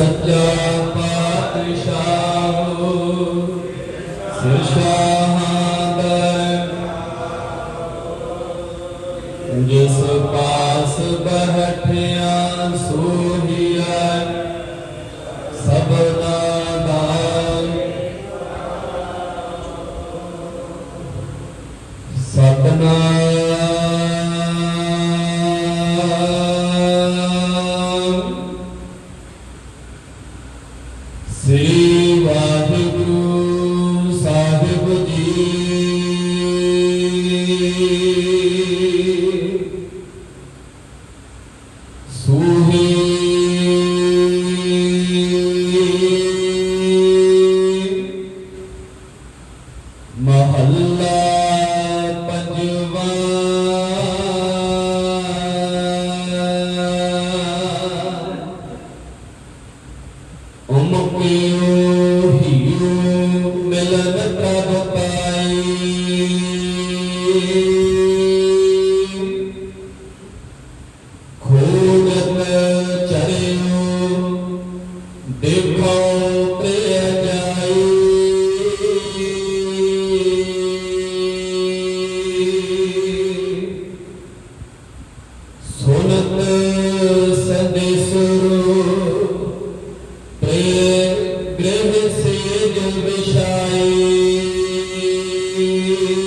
ਸੱਚਾ ਪਾਤਸ਼ਾਹ ਹੋ। ਸਿਰਸ਼ਾ who he Deus.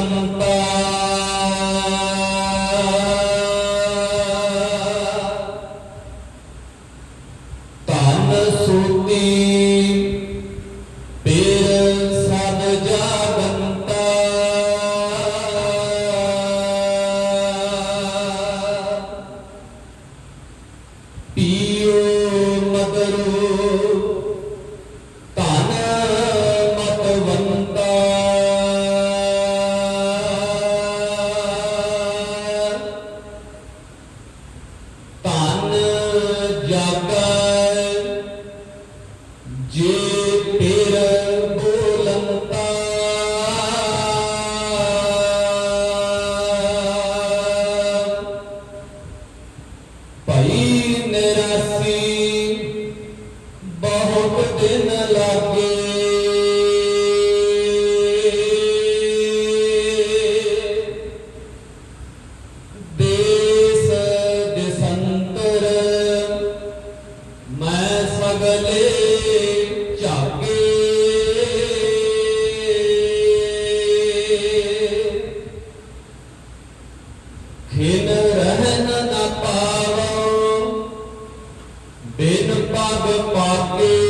todo mundo. ਬਹੁਤ ਦਿਨ ਲਾਗੇ। ਦੇਸ ਦੇ ਸੰਤਰ ਮੈਂ ਸਗਲੇ पाके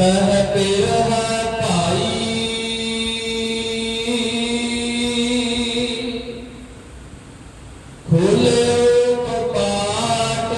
ਤਹ ਬਿਰਹਾ ਪਾਈ ਖੁੱਲਿਓ ਕਪਾਟ